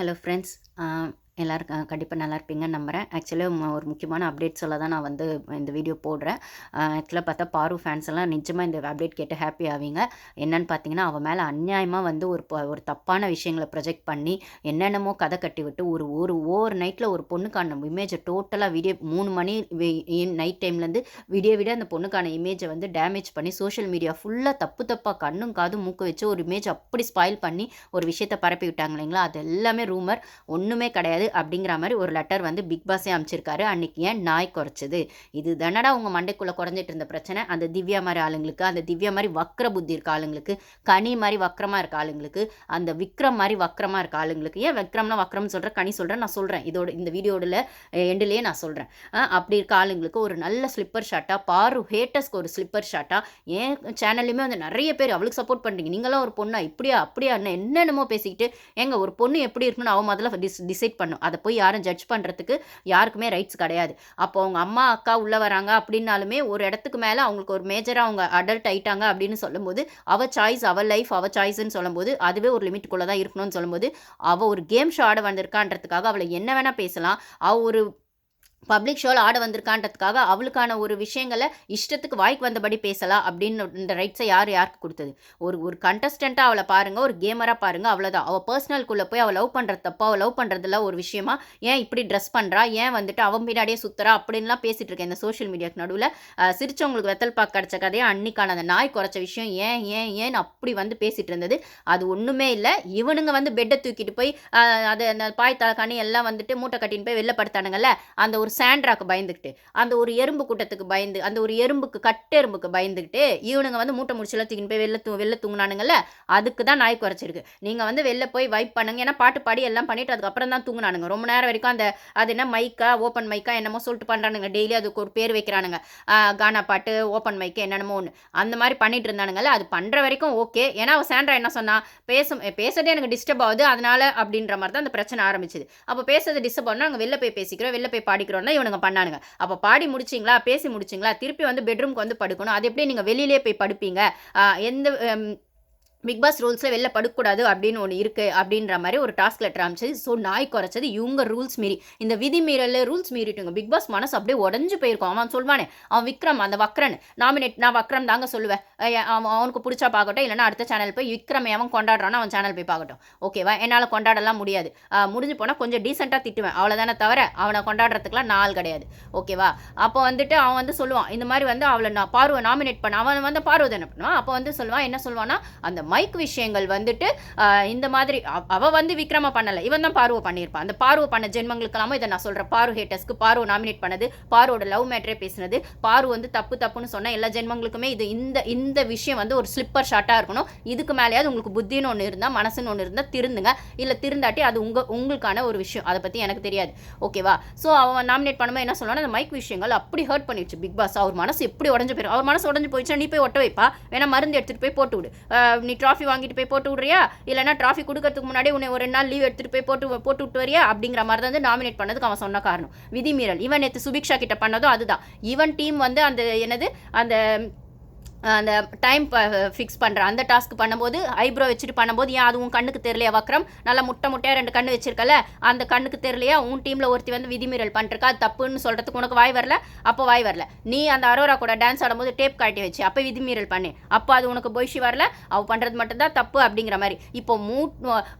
Hello friends எல்லோரும் கண்டிப்பாக நல்லா இருப்பீங்கன்னு நம்புகிறேன் ஆக்சுவலாக ஒரு முக்கியமான அப்டேட் சொல்ல தான் நான் வந்து இந்த வீடியோ போடுறேன். ஆக்சுவலாக பார்த்தா பாரு ஃபேன்ஸ் எல்லாம் நிஜமாக இந்த அப்டேட் கேட்டு ஹாப்பி ஆவீங்க. என்னன்னு பார்த்தீங்கன்னா அவன் மேலே அநியாயமாக வந்து ஒரு ப- ஒரு தப்பான விஷயங்களை ப்ரொஜெக்ட் பண்ணி என்னென்னமோ கதை கட்டி விட்டு ஒரு ஒரு ஓவர் நைட்டில் ஒரு பொண்ணுக்கான இமேஜை டோட்டலாக வீடியோ மூணு மணி நைட் டைம்லேருந்து விடிய விட அந்த பொண்ணுக்கான இமேஜை வந்து டேமேஜ் பண்ணி சோஷியல் மீடியா ஃபுல்லாக தப்பு தப்பாக கண்ணும் காதும் மூக்கு வச்சு ஒரு இமேஜ் அப்படி ஸ்பாயில் பண்ணி ஒரு விஷயத்தை பரப்பி விட்டாங்க இல்லைங்களா? அது எல்லாமே ரூமர் ஒன்றுமே கிடையாது. அப்படிங்கிற மாதிரி ஒரு லெட்டர் வந்து பிக் பாஸே அமைச்சிருக்காரு அன்னைக்கு ஏன் நாய் குறைச்சது? இது தானடா உங்கள் மண்டைக்குள்ளே குறைஞ்சிட்டு இருந்த பிரச்சனை? அந்த திவ்யா மாதிரி ஆளுங்களுக்கு அந்த திவ்யா மாதிரி வக்ர புத்தி இருக்க ஆளுங்களுக்கு கனி மாதிரி வக்கரமாக இருக்க ஆளுங்களுக்கு அந்த விக்ரம் மாதிரி வக்கரமாக இருக்க ஆளுங்களுக்கு ஏன் விக்ரம்னா வக்ரம் சொல்கிறேன் கனி சொல்கிறேன் நான் சொல்கிறேன் இதோட இந்த வீடியோட எண்டுலேயே நான் சொல்கிறேன் அப்படி இருக்க ஆளுங்களுக்கு ஒரு நல்ல ஸ்லிப்பர் ஷாட்டாக பாரு ஹேட்டர்ஸ்க்கு ஒரு ஸ்லிப்பர் ஷாட்டாக ஏன் சேனல்லையுமே வந்து நிறைய பேர் அவளுக்கு சப்போர்ட் பண்ணுறீங்க நீங்களாம் ஒரு பொண்ணா இப்படியா அப்படியா என்ன என்னென்னமோ பேசிக்கிட்டு ஏங்க ஒரு பொண்ணு எப்படி இருக்கணும்னு அவன் முதல்ல டிசைட் டிசைட் பண்ணும் அதை போய் யாரும் ஜட்ஜ் பண்ணுறதுக்கு யாருக்குமே ரைட்ஸ் கிடையாது. அப்போ அவங்க அம்மா அக்கா உள்ளே வராங்க அப்படின்னாலுமே ஒரு இடத்துக்கு மேலே அவங்களுக்கு ஒரு மேஜராக அவங்க அடல்ட் ஆயிட்டாங்க அப்படின்னு சொல்லும்போது அவ சாய்ஸ் அவ லைஃப் அவ சாய்ஸ்ன்னு சொல்லும்போது அதுவே ஒரு லிமிட்டுக்குள்ளே தான் இருக்கணும்னு சொல்லும்போது அவள் ஒரு கேம் ஷோ ஆட வந்திருக்கான்றதுக்காக அவளை என்ன வேணால் பேசலாம். அவள் ஒரு பப்ளிக் ஷோவில் ஆட வந்திருக்கான்றதுக்காக அவளுக்கான ஒரு விஷயங்களை இஷ்டத்துக்கு வாய்க்கு வந்தபடி பேசலாம் அப்படின்னு இந்த ரைட்ஸை யார் யாருக்கு கொடுத்தது? ஒரு ஒரு கண்டஸ்டண்ட்டாக அவளை பாருங்கள் ஒரு கேமராக பாருங்கள் அவ்வளோதான் அவள் பர்சனல்குள்ளே போய் அவள் லவ் பண்ணுறது தப்போ அவள் லவ் பண்ணுறதுல ஒரு விஷயமா ஏன் இப்படி ட்ரெஸ் பண்ணுறா ஏன் வந்துட்டு அவன் பின்னாடியே சுற்றுறா அப்படின்லாம் பேசிகிட்டு இருக்கேன் இந்த சோஷியல் மீடியாக்கு நடுவில். சிரிச்சவங்களுக்கு வெத்தல் பாக்கு கிடச்ச கதையை அன்னிக்கான அந்த நாய் குறைச்ச விஷயம் ஏன் ஏன் ஏன் அப்படி வந்து பேசிகிட்டு இருந்தது? அது ஒன்றுமே இல்லை. இவனுங்க வந்து பெட்டை தூக்கிட்டு போய் அது அந்த பாய் தலக்காணி எல்லாம் வந்துட்டு மூட்டை கட்டின்னு போய் வெளில படுத்தானுங்கல்ல அந்த ஒரு சாண்ட்ராக்கு பயந்துக்கிட்டு அந்த ஒரு எறும்பு கூட்டத்துக்கு பயந்து அந்த ஒரு எறும்புக்கு கட்டெரும்புக்கு பயந்துக்கிட்டு இவனுங்க வந்து மூட்டை முடிச்செல்லாம் தூக்கின்னு போய் வெளில தூ வெளில தூங்கினானுங்கல்ல அதுக்கு தான் நாய் குறைச்சிருக்கு. நீங்கள் வந்து வெளில போய் வைப் பண்ணுங்க. ஏன்னா பாட்டு பாடி எல்லாம் பண்ணிட்டு அதுக்கப்புறம் தான் தூங்கினானுங்க. ரொம்ப நேரம் வரைக்கும் அந்த அது என்ன மைக்கா ஓப்பன் மைக்கா என்னமோ சொல்லிட்டு பண்ணுறானுங்க டெய்லி அதுக்கு ஒரு பேர் வைக்கிறானுங்க. கானா பாட்டு ஓப்பன் மைக்கு என்னென்னமோ ஒன்று அந்த மாதிரி பண்ணிட்டு இருந்தானுங்கல்ல அது பண்ணுற வரைக்கும் ஓகே. ஏன்னா அவன் சாண்ட்ரா என்ன சொன்னால் பேசும் பேசுறதே எனக்கு டிஸ்டர்ப் ஆகுது. அதனால அப்படின்ற மாதிரி தான் அந்த பிரச்சனை ஆரம்பிச்சது. அப்போ பேசுறது டிஸ்டர்ப் ஆகுனா நாங்கள் வெளில போய் பேசிக்கிறோம் வெளில போய் பாடிக்கிறோம். பாடிக்கிறோம்னா இவனுங்க பண்ணானுங்க. அப்போ பாடி முடிச்சிங்களா பேசி முடிச்சிங்களா திருப்பி வந்து பெட்ரூம்க்கு வந்து படுக்கணும். அது எப்படி நீங்கள் வெளியிலே போய் படுப்பீங்க? எந்த பிக் பாஸ் ரூல்ஸில் வெளில படுக்கூடாது அப்படின்னு ஒன்று இருக்குது அப்படின்ற மாதிரி ஒரு டாஸ்க் லெட்டர் அமைச்சது ஸோ நாய் குறைச்சது இவங்க ரூல்ஸ் மீறி. இந்த விதி மீறல் ரூல்ஸ் மீறிட்டுங்க. பிக் பாஸ் மனசு அப்படியே உடஞ்சு போயிருக்கும். அவன் சொல்வானே அவன் விக்ரம் அந்த வக்ரன். நாமினேட் நான் வக்ரம் தாங்க சொல்லுவேன். அவன் அவனுக்கு பிடிச்சா பார்க்கட்டும் இல்லைன்னா அடுத்த சேனல் போய் விக்ரம் எவன் கொண்டாடுறானோ அவன் சேனல் போய் பார்க்கட்டும். ஓகேவா என்னால் கொண்டாடலாம் முடியாது. முடிஞ்சு போனால் கொஞ்சம் டீசெண்டாக திட்டுவேன். அவ்வளோதானே தவிர அவனை கொண்டாடுறதுக்குலாம் நாள் கிடையாது. ஓகேவா அப்போ வந்துட்டு அவன் வந்து சொல்லுவான். இந்த மாதிரி வந்து அவளை நான் பார்வை நாமினேட் பண்ண அவன் வந்து பார்வை என்ன பண்ணுவான். அப்போ வந்து சொல்லுவான் என்ன சொல்லுவான்னா அந்த மைக் விஷயங்கள் வந்துட்டு இந்த மாதிரி அவ- வந்து விக்ரம பண்ணலை. இவன் தான் பார்வை பண்ணியிருப்பான். அந்த பார்வை பண்ண ஜென்மங்களுக்கெல்லாமோ இதை நான் சொல்கிறேன் பாரு ஹேட்டர்ஸ்க்கு பார்வை நாமினேட் பண்ணது பாரோட லவ் மேட்ரே பேசினது பாரு வந்து தப்பு தப்புன்னு சொன்ன எல்லா ஜென்மங்களுக்குமே இது இந்த இந்த விஷயம் வந்து ஒரு ஸ்லிப்பர் ஷாட்டாக இருக்கணும். இதுக்கு மேலேயாவது உங்களுக்கு புத்தின்னு ஒன்று இருந்தால் மனசுன்னு ஒன்று இருந்தால் திருந்துங்க. இல்லை திருந்தாட்டி அது உங்கள் உங்களுக்கான ஒரு விஷயம். அதை பற்றி எனக்கு தெரியாது. ஓகேவா ஸோ அவன் நாமினேட் பண்ணும்போது என்ன சொல்லுவானா அந்த மைக் விஷயங்கள் அப்படி ஹர்ட் பண்ணிடுச்சு. பிக் பாஸ் அவர் மனசு எப்படி உடஞ்சு போயிடும் அவர் மனசு உடஞ்சு போயிடுச்சுன்னா நீ போய் ஒட்ட வைப்பா? வேணா மருந்து எடுத்துகிட்டு போய் போட்டு விடு. நீ ட்ராஃபி வாங்கிட்டு போய் போட்டு விடுறியா? இல்லைனா ட்ராஃபி கொடுக்கறதுக்கு முன்னாடி உன்னை ஒரு ரெண்டு நாள் லீவ் எடுத்துகிட்டு போய் போட்டு போட்டு விட்டு வரியா? அப்படிங்கிற மாதிரி தான் வந்து நாமினேட் பண்ணதுக்கு அவன் சொன்ன காரணம். விதிமீறல். இவன் நேற்று சுபிக்ஷா கிட்ட பண்ணதும் அதுதான். இவன் டீம் வந்து அந்த என்னது? அந்த அந்த டைம் ஃபிக்ஸ் பண்ணுற அந்த டாஸ்க் பண்ணும்போது ஐப்ரோ வச்சுட்டு பண்ணும்போது ஏன் அது உன் கண்ணுக்கு தெரியலையா வக்கரம் நல்லா முட்டை முட்டையாக ரெண்டு கண்ணு வச்சிருக்கல அந்த கண்ணுக்கு தெரியலையா உன் டீமில் ஒருத்தி வந்து விதிமீறல் பண்ணிருக்கா அது தப்புன்னு சொல்கிறதுக்கு உனக்கு வாய் வரல? அப்போ வாய் வரல. நீ அந்த அரோரா கூட டான்ஸ் ஆடும்போது டேப் காட்டி வச்சு அப்போ விதிமீறல் பண்ணு. அப்போ அது உனக்கு பொய்ஷி வரல அவள் பண்ணுறது மட்டும்தான் தப்பு அப்படிங்கிற மாதிரி. இப்போ மூ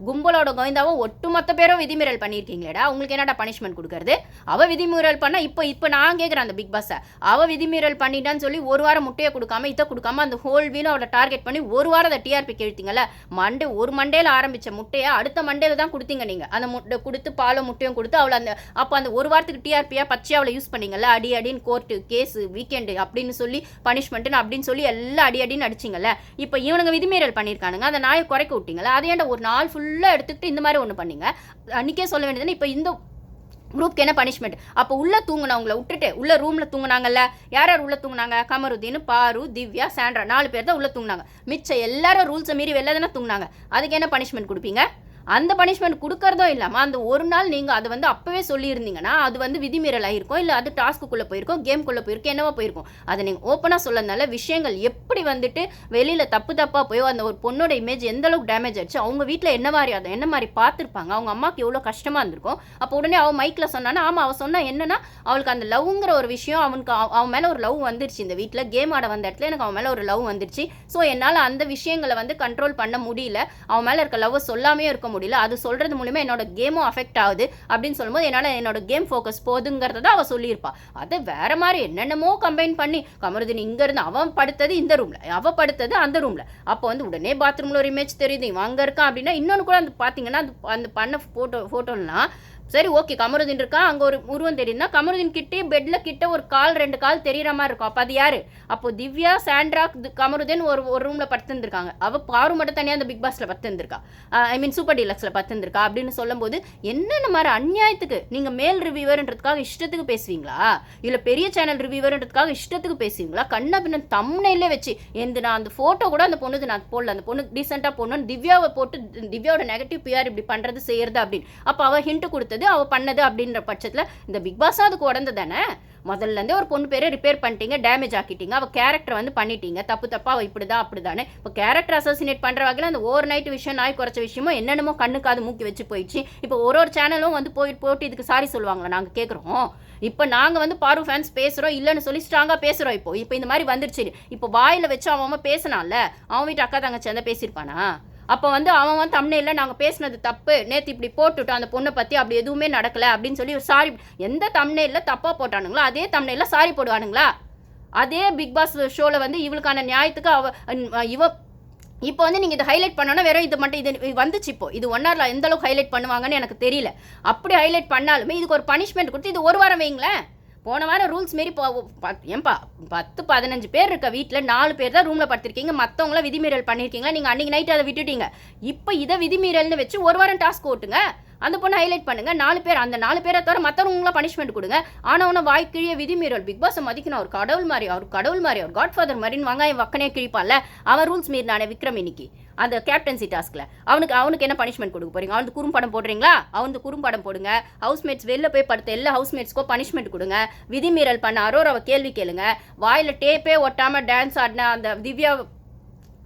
கும்பலோட கோவிந்தாவும் ஒட்டுமொத்த பேரும் விதிமீறல் பண்ணியிருக்கீங்களேடா உங்களுக்கு என்னடா பனிஷ்மெண்ட் கொடுக்குறது? அவள் விதிமீறல் பண்ணால் இப்போ இப்போ நான் கேட்குறேன் அந்த பிக் பாஸை அவள் விதிமீறல் பண்ணிட்டான்னு சொல்லி ஒரு வாரம் முட்டையை கொடுக்காம இதை கொடுக்காம அந்த ஹோல் வீலும் அவளை டார்கெட் பண்ணி ஒரு வாரம் அதை டிஆர்பி கெழுத்தீங்கல்ல மண்டே ஒரு மண்டேல ஆரம்பிச்ச முட்டையை அடுத்த மண்டேல தான் கொடுத்தீங்க நீங்க. அந்த முட்டை கொடுத்து பாலும் முட்டையும் கொடுத்து அவளை அந்த அப்போ அந்த ஒரு வாரத்துக்கு டிஆர்பியா பச்சையா அவளை யூஸ் பண்ணீங்கல்ல? அடி அடின்னு கோர்ட்டு கேஸ் வீக்கெண்டு அப்படின்னு சொல்லி பனிஷ்மெண்ட்டுன்னு அப்படின்னு சொல்லி எல்லாம் அடி அடின்னு அடிச்சிங்கல்ல? இப்போ இவனுங்க விதிமீறல் பண்ணியிருக்கானுங்க. அந்த நாயை குறைக்க விட்டீங்கல்ல? அதை ஏன்டா ஒரு நாள் ஃபுல்லாக எடுத்துக்கிட்டு இந்த மாதிரி ஒன்று பண்ணீங்க? அன்றைக்கே சொல்ல வேண்டியதுன்னு இப்போ இந்த குரூப்க்கு என்ன பனிஷ்மெண்ட் அப்போ உள்ளே தூங்கினவங்கள விட்டுட்டு உள்ள ரூமில் தூங்கினாங்கல்ல? யார் யார் உள்ளே தூங்கினாங்க? கமருதீன் பாரு திவ்யா சாண்ட்ரா நாலு பேர் தான் உள்ளே தூங்கினாங்க. மிச்சம் எல்லாரும் ரூல்ஸை மீறி வெளில தானே தூங்கினாங்க. அதுக்கு என்ன பனிஷ்மெண்ட் கொடுப்பீங்க? அந்த பனிஷ்மெண்ட் கொடுக்கறதும் இல்லாமல் அந்த ஒரு நாள் நீங்கள் அது வந்து அப்போவே சொல்லியிருந்தீங்கன்னா அது வந்து விதிமீறல் ஆகிருக்கும் இல்லை அது டாஸ்க்குள்ளே போயிருக்கும் கேம்குள்ளே போயிருக்கும் என்னவோ போயிருக்கும். அதை நீங்கள் ஓப்பனாக சொல்லனால விஷயங்கள் எப்படி வந்துட்டு வெளியில் தப்பு தப்பாக போய் அந்த ஒரு பொண்ணோட இமேஜ் எந்த அளவுக்கு டேமேஜ் ஆச்சு அவங்க வீட்டில் என்ன மாதிரி அதை என்ன மாதிரி பார்த்துருப்பாங்க அவங்க அம்மாவுக்கு எவ்வளோ கஷ்டமாக இருந்திருக்கும் அப்போ உடனே அவள் மைக்கில் சொன்னானா ஆமாம் அவள் சொன்னால் என்னன்னா அவளுக்கு அந்த லவ்ங்கிற ஒரு விஷயம் அவனுக்கு அவ- அவன் மேலே ஒரு லவ் வந்துருச்சு இந்த வீட்டில் கேம் ஆட வந்த இடத்துல எனக்கு அவன் மேலே ஒரு லவ் வந்துருச்சு. ஸோ என்னால் அந்த விஷயங்களை வந்து கண்ட்ரோல் பண்ண முடியல. அவன் மேலே இருக்க லவ் சொல்லாமே இருக்க முடியல. அது சொல்கிறது மூலிமா என்னோட கேமும் அஃபெக்ட் ஆகுது அப்படின்னு சொல்லும்போது என்னால் என்னோட கேம் ஃபோக்கஸ் போதுங்கிறத தான் அவள் சொல்லியிருப்பா. அதை வேற மாதிரி என்னென்னமோ கம்பைன் பண்ணி கமருதீன் இங்கேருந்து அவன் படுத்தது இந்த ரூமில் அவள் படுத்தது அந்த ரூமில் அப்போ வந்து உடனே பாத்ரூமில் ஒரு இமேஜ் தெரியுது இவன் அங்கே இருக்கான் அப்படின்னா இன்னொன்று கூட அந்த பார்த்தீங்கன்னா அந்த அந்த பண்ண ஃபோட்டோ ஃபோட்டோலாம் சரி ஓகே கமருதீன் இருக்கா? அங்கே ஒரு உருவம் தெரியுதுன்னா கமருதீன் கிட்டே பெட்டில் கிட்ட ஒரு கால் ரெண்டு கால் தெரிகிற மாதிரி இருக்கும். அப்போ அது யார்? அப்போ திவ்யா சாண்ட்ரா கமருதீன் ஒரு ஒரு ரூமில் படுத்துருந்துருக்காங்க. அவள் பாரு மட்டும் தனியாக அந்த பிக் பாஸில் படுத்துருந்துருக்கா. ஐ மீன் சூப்பர் டீலக்ஸில் படுத்துருந்துருக்கா அப்படின்னு சொல்லும்போது என்னென்ன மாதிரி அநியாயத்துக்கு? நீங்கள் மேல் ரிவியூவர்ன்றதுக்காக இஷ்டத்துக்கு பேசுவீங்களா? இல்லை பெரிய சேனல் ரிவியூவர்ன்றதுக்காக இஷ்டத்துக்கு பேசுவீங்களா? கண்ணா பின்ன தம்னையிலே வச்சு எந்த நான் அந்த ஃபோட்டோ கூட அந்த பொண்ணுது நான் போடல. அந்த பொண்ணு டீசெண்டாக பொண்ணுன்னு திவ்யாவை போட்டு திவ்யாவோட நெகட்டிவ் பிஆர் இப்படி பண்ணுறது செய்யறது அப்படின்னு. அப்போ அவள் ஹிண்ட் கொடுத்தது அவள் பண்ணது அப்படின்ற பட்சத்தில் இந்த பிக் பாஸும் அதுக்கு உடந்து தானே? முதல்லேருந்தே ஒரு பொண்ணு பேரை ரிப்பேர் பண்ணிட்டீங்க டேமேஜ் ஆக்கிட்டீங்க. அவள் கேரக்டர் வந்து பண்ணிட்டீங்க. தப்பு தப்பாக அவள் இப்படி தான் அப்படி தானே இப்போ கேரக்டர் அசோசினேட் பண்ணுற வகையில் அந்த ஓவர் நைட் விஷயம் நாய் குறைச்ச விஷயமோ என்னென்னமோ கண்ணுக்காது மூக்கி வச்சு போயிடுச்சு. இப்போ ஒரு ஒரு சேனலும் வந்து போயிட்டு போட்டு இதுக்கு சாரி சொல்லுவாங்களா? நாங்கள் கேட்குறோம் இப்போ நாங்கள் வந்து பாரு ஃபேன்ஸ் பேசுகிறோம் இல்லைன்னு சொல்லி ஸ்ட்ராங்காக பேசுகிறோம் இப்போ. இப்போ இந்த மாதிரி வந்துருச்சு. இப்போ வாயில் வச்சு அவன் அவன் பேசினான்ல அவன் வீட்டு அக்கா தங்கச்சி தான் பேசியிருப்பானா? அப்போ வந்து அவன் வந்து தமிழில் நாங்கள் பேசினது தப்பு. நேற்று இப்படி போட்டுட்டோம் அந்த பொண்ணை பற்றி அப்படி எதுவுமே நடக்கலை அப்படின்னு சொல்லி சாரி எந்த தமிழில் தப்பாக போட்டானுங்களோ அதே தமிழில் சாரி போடுவானுங்களா? அதே பிக் பாஸ் ஷோவில் வந்து இவளுக்கான நியாயத்துக்கு அவ இவ இப்போ வந்து நீங்கள் இதை ஹைலைட் பண்ணோன்னா வெறும் இது மட்டும் இது இது வந்துச்சு இப்போ. இது ஒன் ஹவரில் எந்த அளவுக்கு ஹைலைட் பண்ணுவாங்கன்னு எனக்கு தெரியல. அப்படி ஹைலைட் பண்ணாலுமே இதுக்கு ஒரு பனிஷ்மெண்ட் கொடுத்து இது ஒரு வாரம் வைங்களேன். போன வாரம் ரூல்ஸ் மாரி ஏன்பா பத்து பதினஞ்சு பேர் இருக்க வீட்டில் நாலு பேர் தான் ரூமில் படுத்திருக்கீங்க. மற்றவங்கள விதிமீறல் பண்ணியிருக்கீங்களா நீங்கள் அன்றைக்கி நைட்டு அதை விட்டுட்டீங்க. இப்போ இதை விதிமீறல்னு வச்சு ஒரு வாரம் டாஸ்க் ஓட்டுங்க. அந்த பொண்ணை ஹைலைட் பண்ணுங்க. நாலு பேர் அந்த நாலு பேரை தவிர மற்றவங்களாம் பனிஷ்மெண்ட் கொடுங்க. ஆனால் ஒன்று வாய்க்கிழிய விதிமீறல். பிக் பாஸை மதிக்கணும். அவர் கடவுள் மாதிரி அவர் கடவுள் மாதிரி அவர் காட் ஃபாதர் மாதிரின்னு வெங்காயம் வக்கனே கிழிப்பான்ல. அவன் ரூல்ஸ் மீறினானே விக்ரம் இன்னைக்கு. அந்த கேப்டன்சி டாஸ்கில் அவனுக்கு அவனுக்கு என்ன பனிஷ்மெண்ட் கொடுக்க போறீங்க? அவனுக்கு குறும்படம் போடுறீங்களா? அவனுக்கு குறும்படம் போடுங்க. ஹவுஸ்மேட்ஸ் வெளில போய் படுத்த எல்லா ஹவுஸ்மேட்ஸ்க்கும் பனிஷ்மெண்ட் கொடுங்க. விதிமீறல் பண்ண அரோராவை கேள்வி கேளுங்க. வாயில் டேப்பே ஒட்டாமல் டான்ஸ் ஆடின அந்த திவ்யா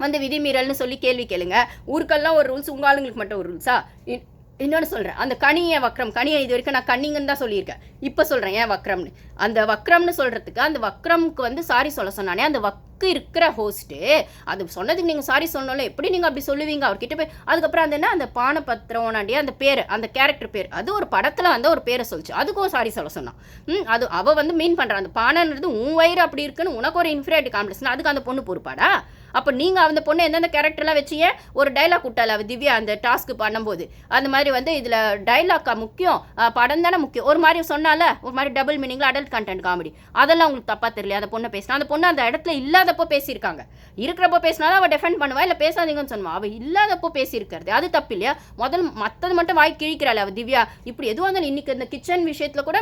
வந்து விதிமீறல்னு சொல்லி கேள்வி கேளுங்க. ஊருக்கெல்லாம் ஒரு ரூல்ஸ் உங்க ஆளுங்களுக்கு மட்டும் ஒரு ரூல்ஸா இன்னொன்று சொல்கிறேன் அந்த கனியை வக்ரம் கனியை இது வரைக்கும் நான் கன்னிங்கன்னு தான் சொல்லியிருக்கேன். இப்போ சொல்கிறேன் ஏன் வக்ரம்னு. அந்த வக்ரம்னு சொல்கிறதுக்கு அந்த வக்ரம்க்கு வந்து சாரி சொல்ல சொன்னானே அந்த வக்கு இருக்கிற ஹோஸ்ட்டு அது சொன்னதுக்கு நீங்கள் சாரி சொன்னாலும் எப்படி நீங்கள் அப்படி சொல்லுவீங்க? அவர்கிட்ட போய் அதுக்கப்புறம் அந்த என்ன அந்த பானபத்திரம்னாண்டியே அந்த பேர் அந்த கேரக்டர் பேர் அது ஒரு படத்தில் வந்து ஒரு பேரை சொல்லிச்சு. அதுக்கும் சாரி சொல்ல சொன்னான். ம் அது அவள் வந்து மீன் பண்ணுறான் அந்த பானைன்றது உன் வயிறு அப்படி இருக்குன்னு உனக்கு ஒரு இன்ஃபீரியாரிட்டி காம்ப்ளெக்ஸ் அதுக்கு அந்த பொண்ணு பொறுப்பாடா? அப்போ நீங்கள் அந்த பொண்ணு எந்தெந்த கேரக்டர்லாம் வச்சீங்க? ஒரு டைலாக் விட்டால அவ திவ்யா அந்த டாஸ்க்கு பண்ணும்போது. அந்த மாதிரி வந்து இதில் டைலாக்கா முக்கியம் படம் தானே முக்கியம். ஒரு மாதிரி சொன்னால ஒரு மாதிரி டபுள் மீனிங்கில் அடல்ட் கண்டென்ட் காமெடி அதெல்லாம் உங்களுக்கு தப்பாக தெரியல அந்த பொண்ணை பேசினா. அந்த பொண்ணு அந்த இடத்துல இல்லாதப்போ பேசியிருக்காங்க. இருக்கிறப்போ பேசினாலும் அவள் டிஃபெண்ட் பண்ணுவா இல்லை பேசாதீங்கன்னு சொன்னா அவள் இல்லாதப்போ பேசியிருக்கிறது. அது தப்பு இல்லையா முதல் மற்றது மட்டும் வாய் கிழிக்கிறாள் அவள் திவ்யா. இப்படி எதுவாக இருந்தாலும் இன்னைக்கு இந்த கிச்சன் விஷயத்தில் கூட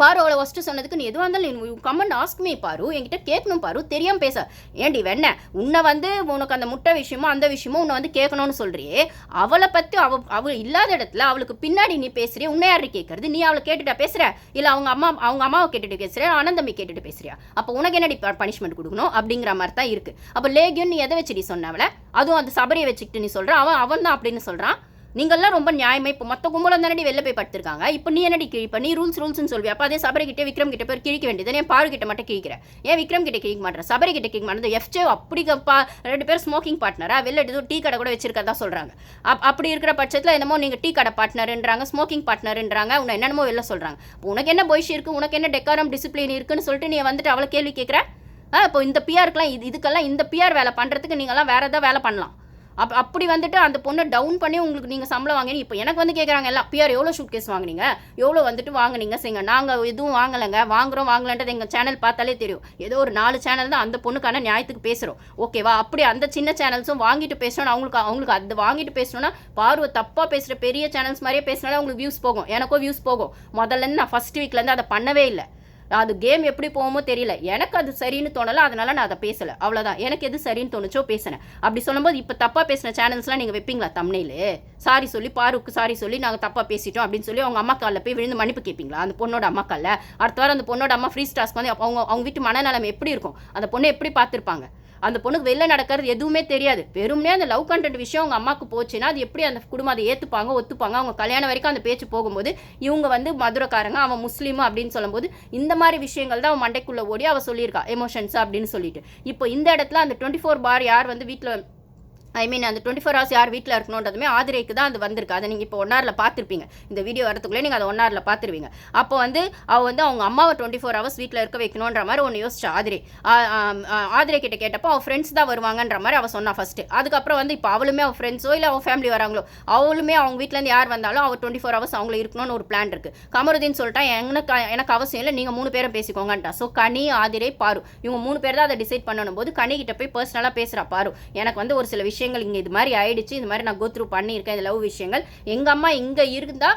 பாரு அவளை ஃபஸ்ட்டு சொன்னதுக்கு நீ எதுவாக இருந்தாலும் கமெண்ட் ஆஸ்க்மே பாரு என்கிட்ட கேட்கணும் பாரு தெரியாமல் பேச. ஏண்டி வெண்ண உன்னை வந்து உனக்கு அந்த முட்டை விஷயமோ அந்த விஷயமோ உன்னை வந்து கேட்கணும்னு சொல்கிறியே அவளை பற்றி அவ அவள் இல்லாத இடத்துல அவளுக்கு பின்னாடி நீ பேசுறிய உன்னை யாரு கேட்கறது? நீ அவளை கேட்டுட்டா பேசுகிற இல்லை அவங்க அம்மா அவங்க அம்மாவை கேட்டுட்டு பேசுறியா? ஆனந்தம்பி கேட்டுட்டு பேசுறியா? அப்போ உனக்கு என்னடி பனிஷ்மெண்ட் கொடுக்கணும்? அப்படிங்கிற மாதிரி தான் இருக்குது அப்போ லேகியன் நீ எதை வச்சு நீ சொன்னவளை அதுவும் அந்த சபரியை வச்சுக்கிட்டு நீ சொல்கிற அவன் அவன் தான் அப்படின்னு சொல்கிறான் நீங்கள்லாம் ரொம்ப நியாயமே இப்போ மொத்த கும்பலம் தானடி வெளில போய் படுத்திருக்காங்க. இப்போ நீ என்னடி கிழிப்ப? நீ ரூல்ஸ் ரூல்ஸ்னு சொல்வி அப்போ அதே சபரி கிட்ட விக்ரம் கிட்ட போய் கிழிக்க வேண்டியது ஏன் பாரு கிட்ட மட்டும் கிழிக்கிறேன் ஏன் விக்ரம் கிட்ட கிழிக்க மாட்டேன் சபரி கிட்ட கிழிக்க மாட்டேன் எஃப்ஜே அப்படி பா ரெண்டு பேரும் ஸ்மோக்கிங் பார்ட்னரா வெளில ஏதோ டீ கடை கூட வச்சிருக்கதா சொல்கிறாங்க அப் அப்படி இருக்கிற பட்சத்தில் என்னமோ நீங்கள் டீ கடை பார்ட்னருன்றாங்க ஸ்மோக்கிங் பார்ட்னருன்றாங்க உன்னை என்னென்னமோ வெளில சொல்கிறாங்க உனக்கு என்ன பொய்ஷி இருக்குது உனக்கு என்ன டெக்காரம் டிசிப்ளின் இருக்குன்னு சொல்லிட்டு நீ வந்துட்டு அவளை கேள்வி கேட்குற? ஆ இப்போ இந்த பிஆருக்குலாம் இது இதுக்கெல்லாம் இந்த பிஆர் வேலை பண்ணுறதுக்கு நீங்கள்லாம் வேறு எதாவது வேலை பண்ணலாம். அப் அப்படி வந்துட்டு அந்த பொண்ணை டவுன் பண்ணி உங்களுக்கு நீங்கள் சம்பளம் வாங்கினீங்க. இப்போ எனக்கு வந்து கேட்குறாங்க எல்லாம் பிஆர் எவ்வளோ ஷூட் கேஸ் வாங்கினீங்க? எவ்வளோ வந்துட்டு வாங்கினீங்க சரிங்க? நாங்கள் எதுவும் வாங்கலைங்க. வாங்குறோம் வாங்கலன்றது எங்கள் சேனல் பார்த்தாலே தெரியும். ஏதோ ஒரு நாலு சேனல் தான் அந்த பொண்ணுக்கான நியாயத்துக்கு பேசுகிறோம் ஓகேவா அப்படி அந்த சின்ன சேனல்ஸும் வாங்கிட்டு பேசணும் அவங்களுக்கு அவங்களுக்கு அது வாங்கிட்டு பேசணும்னா பார்வை தப்பாக பேசுகிற பெரிய சேனல்ஸ் மாதிரியே பேசினாலே அவங்களுக்கு வியூஸ் போகும். எனக்கும் வியூஸ் போகும். முதல்லேருந்து நான் ஃபஸ்ட் வீக்லேருந்து அதை பண்ணவே இல்லை. அது கேம் எப்படி போகுமோ தெரியல. எனக்கு அது சரின்னு தோணலை அதனால நான் அதை பேசலை. அவ்வளோதான் எனக்கு எது சரின்னு தோணுச்சோ பேசினேன். அப்படி சொல்லும்போது இப்போ தப்பாக பேசின சேனல்ஸ்லாம் நீங்கள் வைப்பீங்களா தம்னையிலே சாரி சொல்லி பாருக்கு சாரி சொல்லி நாங்கள் தப்பாக பேசிட்டோம் அப்படின்னு சொல்லி அவங்க அம்மா காலில் போய் விழுந்து மன்னிப்பு கேட்பீங்களா அந்த பொண்ணோட அம்மா காலில். அடுத்த வாரம் அந்த பொண்ணோட அம்மா ஃப்ரீ ஸ்டாஸ்க்கு வந்து அவங்க அவங்க வீட்டு மனநலம் எப்படி இருக்கும்? அந்த பொண்ணை எப்படி பார்த்துருப்பாங்க? அந்த பொண்ணுக்கு வெளில நடக்கிறது எதுவுமே தெரியாது. வெறும்னே அந்த லவ் கண்டென்ட் விஷயம் அவங்க அம்மாவுக்கு போச்சுன்னா அது எப்படி அந்த குடும்பம் அதை ஏற்றுப்பாங்க ஒத்துப்பாங்க? அவங்க கல்யாணம் வரைக்கும் அந்த பேச்சு போகும்போது இவங்க வந்து மதுரைக்காரங்க அவன் முஸ்லீமு அப்படின்னு சொல்லும்போது இந்த மாதிரி விஷயங்கள் தான் அவன் மண்டைக்குள்ளே ஓடி அவள் சொல்லியிருக்கா எமோஷன்ஸ் அப்படின்னு சொல்லிட்டு. இப்போ இந்த இடத்துல அந்த டுவெண்ட்டி ஃபோர் பார் யார் வந்து வீட்டில் ஐ மீன் அந்த டுவெண்ட்டி ஃபோர் ஹவர்ஸ் யார் வீட்டில் இருக்கணுன்றதுமே ஆதிரைக்கு தான் அது வந்திருக்கு. அதை நீங்கள் இப்போ ஒன்னாரில் பார்த்துருப்பீங்க. இந்த வீடியோ வரத்துக்குள்ளே நீங்கள் அதை ஒன்னாரில் பார்த்துருவீங்க. அப்போ வந்து அவள் வந்து அவங்க அம்மாவை டுவெண்ட்டி ஃபோர் ஹவர்ஸ் வீட்டில் இருக்க வைக்கணுன்ற மாதிரி ஒன்று யோசிச்சா ஆதிரை. ஆதிரை கிட்ட கேட்டப்போ அவள் ஃப்ரெண்ட்ஸ் தான் வருவாங்கன்ற மாதிரி அவள் சொன்னா ஃபஸ்ட்டு அதுக்கப்புறம் வந்து இப்போ அவளுமே அவள் ஃப்ரெண்ட்ஸோ இல்லை அவள் ஃபேமிலி வராங்களோ அவளுமே அவங்க வீட்டிலேருந்து யார் வந்தாலும் அவள் டுவெண்ட்டி ஃபோர் ஹவர்ஸ் அவங்கள இருக்கணும்னு ஒரு பிளான் இருக்குது கமருதீன் சொல்லிட்டா எனக்கு எனக்கு அவசியம் இல்லை நீங்கள் மூணு பேரும் பேசிக்கோங்கன்ட்டா. ஸோ கனி ஆதிரை பாரு. இவங்க மூணு பேர் தான் அதை டிசைட் பண்ணணும் போது கனி கிட்ட போய் பர்சனலாக பேசுகிறா பாரு. எனக்கு வந்து ஒரு சில விஷயம் விஷயங்கள் இங்கே இது மாதிரி ஆயிடுச்சு இது மாதிரி நான் கோத்ரூ பண்ணியிருக்கேன் இந்த லவ் விஷயங்கள். எங்கள் அம்மா இங்கே இருந்தால்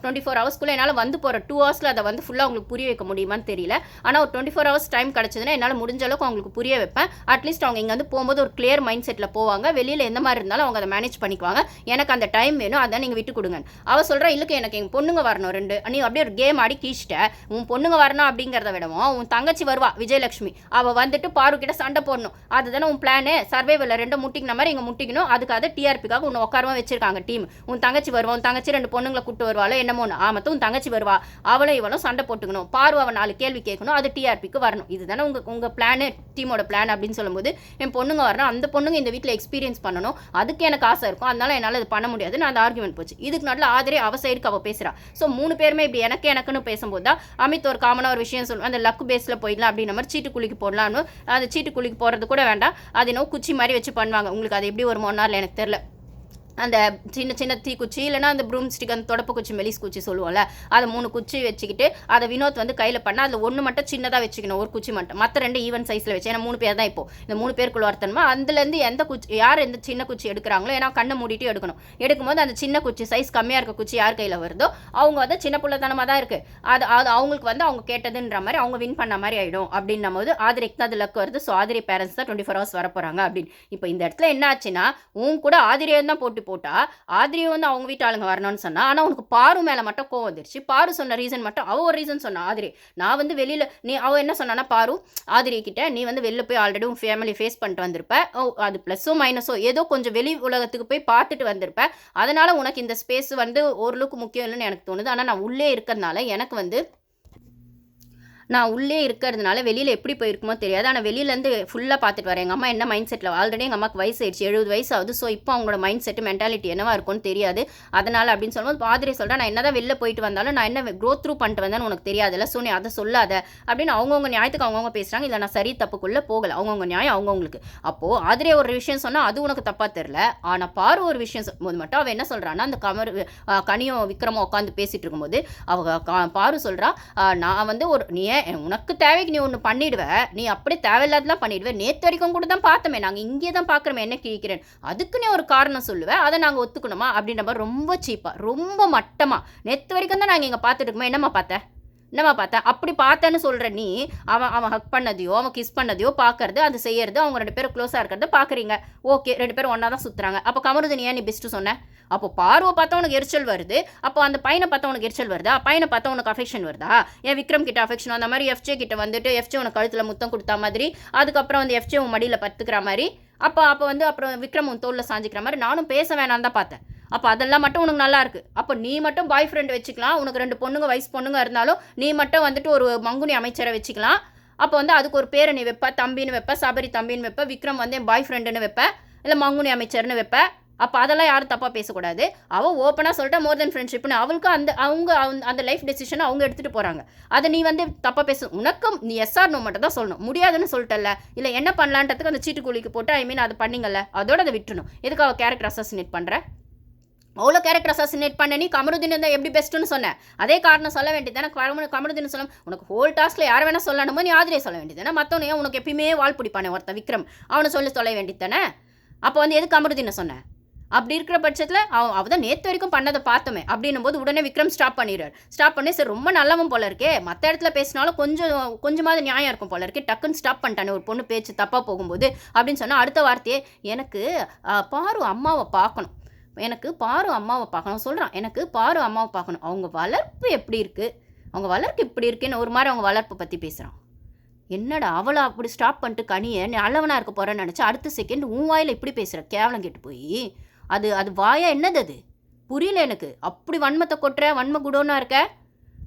டுவெண்ட்டி ஃபோர் ஹவர்ஸ்க்குள்ளே என்னால் வந்து போகிற டூ ஹவர்ஸில் அதை வந்து ஃபுல்லாக உங்களுக்கு புரிய வைக்க முடியுமான்னு தெரியல. ஆனால் ஒரு டுவெண்ட்டி ஃபோர் ஹவர்ஸ் டைம் கிடச்சதுன்னா என்னால் முடிஞ்ச அளவுக்கு அவங்களுக்கு புரிய வைப்பேன். அட்லீஸ்ட் அவங்க இங்கே வந்து போகும்போது ஒரு கிளியர் மைண்ட் செட்டில் போவாங்க. வெளியில் எந்த மாதிரி இருந்தாலும் அவங்க அதை மேனேஜ் பண்ணிக்குவாங்க. எனக்கு அந்த டைம் வேணும் அதான் நீங்கள் விட்டு கொடுங்க. அவள் சொல்கிறா இல்லைக்கு எனக்கு எங்கள் பொண்ணுங்க வரணும் ரெண்டு. நீ அப்படியே ஒரு கேம் ஆடி கீச்சிட்ட. உன் பொண்ணுங்க வரணும் அப்படிங்கிறத விடவும் உன் தங்கச்சி வருவா விஜயலட்சுமி. அவள் வந்துட்டு பாரு கிட்ட சண்டை போடணும். அதுதானே உன் பிளானு சர்வேவில் ரெண்டு முட்டிக்கின மாதிரி இங்கே முட்டிக்கணும். அதுக்காக டிஆர்பிக்காக உன்னை உட்காரமா வச்சிருக்காங்க டீம். உன் தங்கச்சி வருவா உன் தங்கச்சி ரெண்டு பொண்ணுங்களை கூட்டு வருவாளோ என்னமோ ஆமத்த உன் தங்கச்சி வருவா. அவளும் இவளும் சண்டை போட்டுக்கணும். பார்வை அவன் நாலு கேள்வி கேட்கணும். அது டிஆர்பிக்கு வரணும். இதுதானே உங்க உங்க பிளானு டீமோட பிளான் அப்படின்னு சொல்லும்போது என் பொண்ணுங்க வரணும். அந்த பொண்ணுங்க இந்த வீட்டில் எக்ஸ்பீரியன்ஸ் பண்ணணும். அதுக்கு எனக்கு ஆசை இருக்கும். அதனால என்னால் இது பண்ண முடியாது. நான் அந்த ஆர்குமெண்ட் போச்சு. இதுக்கு நல்ல ஆதரே அவ சைடுக்கு அவள் பேசுறா. ஸோ மூணு பேருமே இப்படி எனக்கு எனக்குன்னு பேசும்போது தான் அமித் ஒரு காமனாக ஒரு விஷயம் சொல்லுவேன். அந்த லக் பேஸில் போயிடலாம் அப்படின்ற மாதிரி சீட்டு குளிக்கு போடலான்னு அந்த சீட்டு குளிக்கு போடுறது கூட வேண்டாம். அது இன்னும் குச்சி மாதிரி வச்சு பண்ணுவாங்க. உங்களுக்கு அதை எப்படி ஒரு நாள் எனக்கு தெரில அந்த சின்ன சின்ன தீ குச்சி இல்லைனா அந்த ப்ரூம் ஸ்டிக் அந்த தொடப்பு குச்சி மெலிஸ் குச்சி சொல்லுவோம்ல அதை மூணு குச்சி வச்சுக்கிட்டு அதை வினோத் வந்து கையில் பண்ணால் அதில் ஒன்று மட்டும் சின்னதாக வச்சுக்கணும் ஒரு குச்சி மட்டும். மற்ற ரெண்டு ஈவன் சைஸில் வச்சு ஏன்னா மூணு பேர் தான் இப்போ. இந்த மூணு பேருக்குள்ள ஒருத்தனமா அதுலேருந்து எந்த குச்சி யார் எந்த சின்ன குச்சி எடுக்கிறாங்களோ ஏன்னா கண்ணை மூடிட்டு எடுக்கணும். எடுக்கும்போது அந்த சின்ன குச்சி சைஸ் கம்மியாக இருக்க குச்சி யார் கையில் வருதோ அவங்க வந்து சின்ன பிள்ளைத்தனமாக தான் இருக்குது அது அது அவங்களுக்கு வந்து அவங்க கேட்டதுன்ற மாதிரி அவங்க வின் பண்ண மாதிரி ஆகிடும் அப்படின்னும் போது ஆதிரிக்கு தான் அது லக் வருது. ஸோ ஆதிரி பேரண்ட்ஸ் தான் டுவெண்ட்டி ஃபோர் ஹவர்ஸ் வர போகிறாங்க அப்படின்னு. இப்போ இந்த இடத்துல என்ன ஆச்சுன்னா உன் கூட ஆதிரியை தான் போட்டு போட்டால் ஆதிரியை வந்து அவங்க வீட்டு ஆளுங்க வரணும்னு சொன்னால் ஆனால் உனக்கு பாரு மேலே மட்டும் கோவம் வந்துருச்சு. பாரு சொன்ன ரீசன் மட்டும் அவள் ஒரு ரீசன் சொன்னா ஆதிரி நான் வந்து வெளியில் நீ அவள் என்ன சொன்னான்னா பாரு ஆதிரி கிட்ட நீ வந்து வெளில போய் ஆல்ரெடி உன் ஃபேமிலி ஃபேஸ் பண்ணிட்டு வந்திருப்ப. ஓ அது ப்ளஸ்ஸோ மைனஸோ ஏதோ கொஞ்சம் வெளி உலகத்துக்கு போய் பார்த்துட்டு வந்திருப்ப. அதனால் உனக்கு இந்த ஸ்பேஸ் வந்து ஓரளவுக்கு முக்கியம் இல்லைன்னு எனக்கு தோணுது. ஆனால் நான் உள்ளே இருக்கிறதுனால எனக்கு வந்து நான் உள்ளே இருக்கிறதுனால வெளியில் எப்படி போயிருக்குமோ தெரியாது. ஆனால் வெளியிலேருந்து ஃபுல்லாக பார்த்துட்டு வரேன். எங்கள் அம்மா என்ன மைண்ட் செட்டில் ஆல்ரெடி எங்கள் அம்மாக்கு வயசு ஆயிடுச்சு எழுபது வயசு ஆகுது ஸோ இப்போ அவங்களோட மைண்ட் செட்டு மென்டாலிட்டி என்னவா இருக்கும்னு தெரியாது. அதனால் அப்படின்னு சொல்லும்போது பாதிரி சொல்கிறேன் நான் என்ன தான் வெளில போயிட்டு வந்தாலும் நான் என்ன க்ரோ த்ரூ பண்ணிட்டு வந்தேன்னு உனக்கு தெரியாதுல்ல. ஸோ நீ அதை சொல்லாத. அப்படின்னு அவங்கவுங்க நியாயத்துக்கு அவங்கவுங்க பேசுகிறாங்க இல்லை நான் சரி தப்புக்குள்ளே போகலை. அவங்கவுங்க நியாயம் அவங்கவுங்களுக்கு. அப்போது ஆதிரே ஒரு விஷயம் சொன்னால் அது உனக்கு தப்பாக தெரில ஆனால் பாரு ஒரு விஷயம் போது மட்டும் அவள் என்ன சொல்கிறான்னா அந்த கமர் கனியும் விக்ரமும் உட்காந்து பேசிகிட்டு இருக்கும்போது அவள் பாரு சொல்கிறா நான் வந்து ஒரு நீ உனக்கு தேவைக்கு நீ ஒன்று பண்ணிடுவ. நீ அப்படி தேவையில்லாதலாம் பண்ணிடுவேன் நேற்று வரைக்கும் கூட தான் பார்த்தோமே. நாங்கள் இங்கே தான் பார்க்குறோமே என்ன கிழிக்கிறேன் அதுக்கு நீ ஒரு காரணம் சொல்லுவேன் அதை நாங்கள் ஒத்துக்கணுமா? அப்படின்ற மாதிரி ரொம்ப சீப்பாக ரொம்ப மட்டமாக நேற்று வரைக்கும் தான் நாங்கள் இங்கே பார்த்துட்டு இருக்கோமா. என்னம்மா பார்த்தேன் என்னம்மா பார்த்தேன் அப்படி பார்த்தேன்னு சொல்கிற நீ அவன் அவன் ஹக் பண்ணதையோ அவன் கிஸ் பண்ணதையோ பார்க்கறது அது செய்யறது அவங்க ரெண்டு பேரும் க்ளோஸாக இருக்கிறத பார்க்குறீங்க. ஓகே ரெண்டு பேரும் ஒன்றா தான் சுற்றுறாங்க அப்போ கமருதன் ஏன் நீ பெஸ்ட்டு சொன்ன? அப்போ பார்வை பார்த்தா உனக்கு எரிச்சல் வருது. அப்போ அந்த பையனை பார்த்தா உனக்கு எரிச்சல் வருதா? பையனை பார்த்தா உனக்கு அஃபெக்ஷன் வருதா? என் விக்ரம் கிட்ட அஃபெக்ஷன் அந்த மாதிரி எஃப்ஜே கிட்ட வந்துட்டு எஃப்ஜே உனக்கு கழுத்தில் முத்தம் கொடுத்தா மாதிரி அதுக்கப்புறம் வந்து எஃப்ஜே உன் மடியில் பத்துக்கிற மாதிரி அப்போ அப்போ வந்து அப்புறம் விக்ரம் உன் தோளில் சாஞ்சிக்கிற மாதிரி நானும் பேச வேணாம் தான் பார்த்தேன். அப்போ அதெல்லாம் மட்டும் உனக்கு நல்லா இருக்கு. அப்போ நீ மட்டும் பாய் ஃப்ரெண்ட் வச்சுக்கலாம். உனக்கு ரெண்டு பொண்ணுங்க வயசு பொண்ணுங்க இருந்தாலும் நீ மட்டும் வந்துட்டு ஒரு மங்குனி அமைச்சரை வச்சுக்கலாம். அப்போ வந்து அதுக்கு ஒரு பேரை நீ வைப்ப தம்பின்னு வைப்ப சபரி தம்பின்னு வைப்ப விக்ரம் வந்து என் பாய் ஃப்ரெண்டுன்னு வைப்ப இல்லை மங்குனி அமைச்சர்னு வைப்ப. அப்போ அதெல்லாம் யாரும் தப்பாக பேசக்கூடாது. அவள் ஓப்பனாக சொல்லிட்டா மோர் தென் ஃப்ரெண்ட்ஷிப்னு அவளுக்கு அந்த அவங்க அந்த லைஃப் டெசிஷனை அவங்க எடுத்துகிட்டு போகிறாங்க அதை நீ வந்து தப்பாக பேச. உனக்கும் நீ எஸ்ஆர் நோ மட்டும் தான் சொல்லணும். முடியாதுன்னு சொல்லிட்டல இல்லை என்ன பண்ணலான்றதுக்கு அந்த சீட்டு கூலிக்கு போட்டு ஐ மீன் அதை பண்ணிங்கல்ல. அதோட அதை விட்டுணும் எதுக்கு அவள் கேரக்டர் அசோசினேட் பண்ணுற அவ்வளோ கேரக்டர் அசாசினேட் பண்ண நீ கமருதீன் இருந்தால் எப்படி பெஸ்ட்டுன்னு சொன்னேன் அதே காரணம் சொல்ல வேண்டியது தானே கமரு கமருதீன் சொல்ல உனக்கு ஹோல் டாஸ்கில் யார் வேணால் சொல்லணுமோ நீ ஆதிரியை சொல்ல வேண்டியது தானே. மற்றவனே உனக்கு எப்பயுமே வால் பிடிப்பானே ஒருத்தன் விக்ரம்? அவனை சொல்லி சொல்ல வேண்டியது தானே. அப்போ வந்து எது கமருதீனை சொன்னேன் அப்படி இருக்கிற பட்சத்தில் அவ அவ தான் நேற்று வரைக்கும் பண்ணதை பார்த்தோமே. அப்படின்னும் போது உடனே விக்ரம் ஸ்டாப் பண்ணிடுறார். ஸ்டாப் பண்ணி சரி ரொம்ப நல்லவன் போல இருக்கே. மற்ற இடத்துல பேசினாலும் கொஞ்சம் கொஞ்சமாவது நியாயம் இருக்கும் போல இருக்கே. டக்குன்னு ஸ்டாப் பண்ணிட்டானே ஒரு பொண்ணு பேச்சு தப்பாக போகும்போது அப்படின்னு சொன்னால் அடுத்த வார்த்தையே எனக்கு பாரு அம்மாவை பார்க்கணும். எனக்கு பாரு அம்மாவை பார்க்கணும் சொல்கிறான் எனக்கு பாரு அம்மாவை பார்க்கணும். அவங்க வளர்ப்பு எப்படி இருக்குது அவங்க வளர்ப்பு இப்படி இருக்குன்னு ஒரு மாதிரி அவங்க வளர்ப்பை பற்றி பேசுகிறான் என்னடா அவளை அப்படி ஸ்டாப் பண்ணிட்டு கனியை நீ அளவனாக இருக்க போகிறேன்னு நினச்சி அடுத்த செகண்ட் உன் வாயில் இப்படி பேசுகிற கேவலம் கேட்டு போய். அது அது வாயா என்னது அது? புரியல எனக்கு. அப்படி வன்மத்தை கொட்டுற வன்ம குடோனாக இருக்க?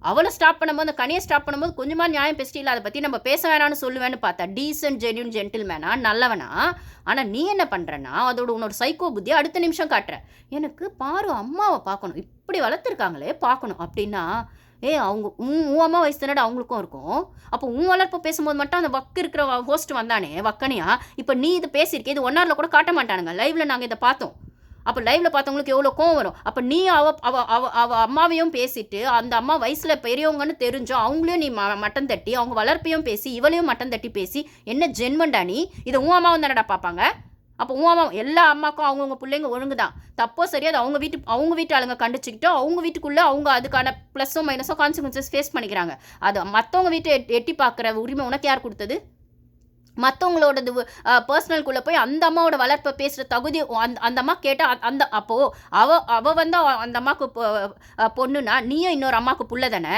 அவளை ஸ்டாப் பண்ணும்போது அந்த கனியை ஸ்டாப் பண்ணும்போது கொஞ்சமாக நியாயம் பேசிட்டு அதை பற்றி நம்ம பேச வேணாம்னு சொல்லுவேன்னு பார்த்தா டீசன்ட் ஜென்யூன் ஜென்டில்மேனா நல்லவனா? ஆனால் நீ என்ன பண்ணுறனா அதோட உன்னோட சைக்கோ புத்தியை அடுத்த நிமிஷம் காட்டுற. எனக்கு பாரு அம்மாவை பார்க்கணும். இப்படி வளர்த்துருக்காங்களே பார்க்கணும். அப்படின்னா ஏ அவங்க உன் உன் அம்மா வயசு தானடா அவங்களுக்கும் இருக்கும். அப்போ உன் வளர்ப்பு பேசும்போது மட்டும் அந்த வக்கு இருக்கிற ஹோஸ்ட் வந்தானே வக்கனையா? இப்போ நீ இது பேசியிருக்கே இது ஒன்னாரில் கூட காட்ட மாட்டானுங்க. லைவில் நாங்கள் இதை பார்த்தோம். அப்போ லைவ்ல பார்த்தவங்களுக்கு எவ்வளோ கோவம் வரும்? அப்போ நீ அவ அவ அவ அவ அம்மாவையும் பேசிட்டு அந்த அம்மா வயசில் பெரியவங்கன்னு தெரிஞ்சோ அவங்களையும் நீ ம தட்டி அவங்க வளர்ப்பையும் பேசி இவளையும் மட்டம் தட்டி பேசி என்ன ஜென்மண்டா நீ? இதை உன் அம்மாவும் தானடா பார்ப்பாங்க? அப்போ உன் அம்மா எல்லா அம்மாக்கும் அவங்கவுங்க பிள்ளைங்க ஒழுங்கு தான் தப்போ சரியா அது அவங்க வீட்டு அவங்க வீட்டு ஆளுங்க அவங்க வீட்டுக்குள்ளே அவங்க அதுக்கான ப்ளஸ்ஸோ மைனஸோ கான்சிக்வன்சஸ் ஃபேஸ் பண்ணிக்கிறாங்க. அது மற்றவங்க வீட்டை எட்- எட்டி பார்க்குற உரிமை உனக்கு யார் கொடுத்தது? மற்றவங்களோடது பர்சனல்குள்ளே போய் அந்த அம்மாவோட வளர்ப்பை பேசுகிற தகுதி அந்த அந்த அம்மா கேட்டால் அந்த அப்போது அவ அவள் வந்து அந்த அம்மாவுக்கு பொ- பொண்ணுனா நீயும் இன்னொரு அம்மாவுக்கு புள்ள தானே?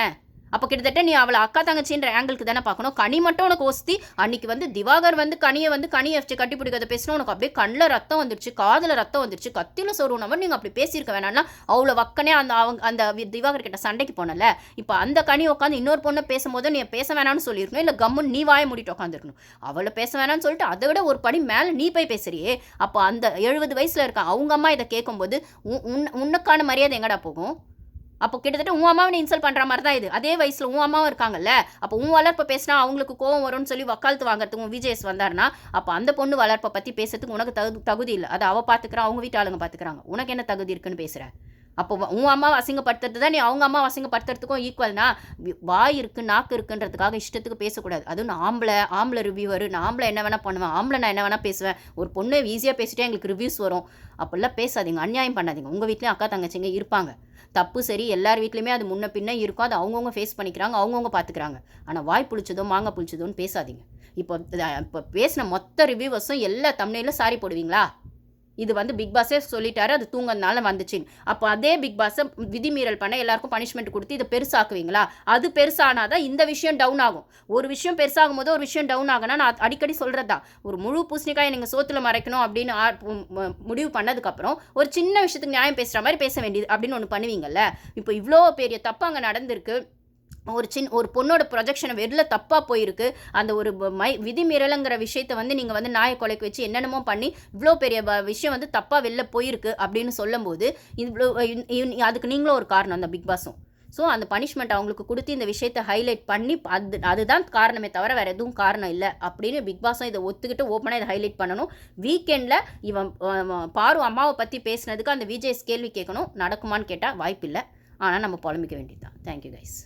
அப்போ கிட்டத்தட்ட நீ அவளை அக்கா தங்கச்சின்ற ஆங்கிளுக்கு தானே பார்க்கணும். கனி மட்டும் உனக்கு ஒஸ்தி அன்னைக்கு வந்து திவாகர் வந்து கனியை வந்து கனியை வச்சு கட்டி பிடிக்கிறத பேசணும் உனக்கு அப்படியே கண்ணில் ரத்தம் வந்துருச்சு காதில் ரத்தம் வந்துருச்சு கத்தியில் சொருனவர் நீங்கள் அப்படி பேசியிருக்க வேணாம்னா அவ்வளோ வக்கனே அந்த அவங்க அந்த திவாகர் கிட்ட சண்டைக்கு போனல. இப்போ அந்த கனி உட்காந்து இன்னொரு பொண்ணை பேசும்போது நீ பேச வேணாம்னு சொல்லியிருக்கணும். இல்லை கம்முன்னு நீ வாய மூடிட்டு உட்காந்துருக்கணும் அவளை பேச வேணாம்னு சொல்லிட்டு அதை விட ஒரு படி மேலே நீ போய் பேசுறியே. அப்போ அந்த எழுபது வயசில் இருக்க அவங்க அம்மா இதை கேட்கும்போது உன் உன்- உன்னுக்கான மரியாதை எங்கடா போகும்? அப்போ கிட்டத்தட்ட உன் அம்மாவை நீ இன்சல்ட் பண்ணுற மாதிரி தான் இது. அதே வயசில் உன் அம்மாவும் இருக்காங்கல்ல. அப்போ உன் வளர்ப்பை பேசினா அவங்களுக்கு கோவம் வரும்னு சொல்லி வக்காலத்து வாங்குறதுக்கு உன் விஜயஸ் வந்தார்னா அப்போ அந்த பொண்ணு வளர்ப்பை பற்றி பேசுறதுக்கு உனக்கு தகு தகுதி இல்லை. அதை அவள் பார்த்துக்கிறா அவங்க வீட்டு ஆளுங்க பார்த்துக்கிறாங்க உனக்கு என்ன தகுதி இருக்குன்னு பேசுகிற அப்போ உன் அம்மாவை அசிங்கப்படுத்துறது தான். நீ அவங்க அம்மா அசிங்கப்படுத்துறதுக்கும் ஈக்குவல்னா வாய் இருக்கு நாக்கு இருக்குன்றதுக்காக இஷ்டத்துக்கு பேசக்கூடாது. அதுவும் நான் ஆம்பளை ஆம்பளை ரிவ்யூவர் நான் ஆம்பளை என்ன வேணால் பண்ணுவேன் ஆம்பளை நான் என்ன வேணால் பேசுவேன். ஒரு பொண்ணு ஈஸியாக பேசிட்டே எங்களுக்கு ரிவ்யூஸ் வரும். அப்படிலாம் பேசாதீங்க அநியாயம் பண்ணாதீங்க. உங்கள் வீட்லேயும் அக்கா தங்கச்சிங்க இருப்பாங்க. தப்பு சரி எல்லார் வீட்லையுமே அது முன்ன பின்ன இருக்கும். அது அவங்கவுங்க ஃபேஸ் பண்ணிக்கிறாங்க அவங்கவுங்க பார்த்துக்கிறாங்க ஆனால் வாய் புளிச்சதோ மாங்காய் புளிச்சதோன்னு பேசாதீங்க. இப்போ இப்போ பேசின மொத்த ரிவ்யூவர்ஸும் எல்லா தமிழையிலும் சாரி போடுவீங்களா? இது வந்து பிக் பாஸே சொல்லிட்டாரு அது தூங்கினால வந்துச்சுன்னு அப்போ அதே பிக் பாஸை விதிமீறல் பண்ண எல்லாருக்கும் பனிஷ்மெண்ட் கொடுத்து இதை பெருசாக்குவீங்களா? அது பெருசானாதான் இந்த விஷயம் டவுன் ஆகும். ஒரு விஷயம் பெருசாகும் போது ஒரு விஷயம் டவுன் ஆகுனா நான் அடிக்கடி சொல்கிறது தான் ஒரு முழு பூசணிக்காயை நீங்கள் சோத்துல மறைக்கணும் அப்படின்னு முடிவு பண்ணதுக்கப்புறம் ஒரு சின்ன விஷயத்துக்கு நியாயம் பேசுகிற மாதிரி பேச வேண்டியது அப்படின்னு ஒன்று பண்ணுவீங்கல்ல? இப்போ இவ்வளோ பெரிய தப்பு அங்கே நடந்திருக்கு. ஒரு சின் ஒரு பொண்ணோட ப்ரொஜெக்ஷனை வெளில தப்பாக போயிருக்கு. அந்த ஒரு மை விதிமீறலுங்கிற விஷயத்த வந்து நீங்கள் வந்து நாயை கொலைக்கு வச்சு என்னென்னமோ பண்ணி இவ்வளோ பெரிய விஷயம் வந்து தப்பாக வெளில போயிருக்கு அப்படின்னு சொல்லும்போது இவ்வளோ அதுக்கு நீங்களும் ஒரு காரணம் அந்த பிக் பாஸும் ஸோ அந்த பனிஷ்மெண்ட் அவங்களுக்கு கொடுத்து இந்த விஷயத்தை ஹைலைட் பண்ணி அது அதுதான் காரணமே தவிர வேறு எதுவும் காரணம் இல்லை அப்படின்னு பிக் பாஸும் இதை ஒத்துக்கிட்டு ஓப்பனாக இதை ஹைலைட் பண்ணணும். வீக்கெண்டில் இவன் பாரு அம்மாவை பற்றி பேசினதுக்கு அந்த விஜய்ஸ் கேள்வி கேட்கணும் நடக்குமான்னு கேட்டால் வாய்ப்பில்லை. ஆனால் நம்ம புலம்பிக்க வேண்டியது தான் தேங்க்யூ கைஸ்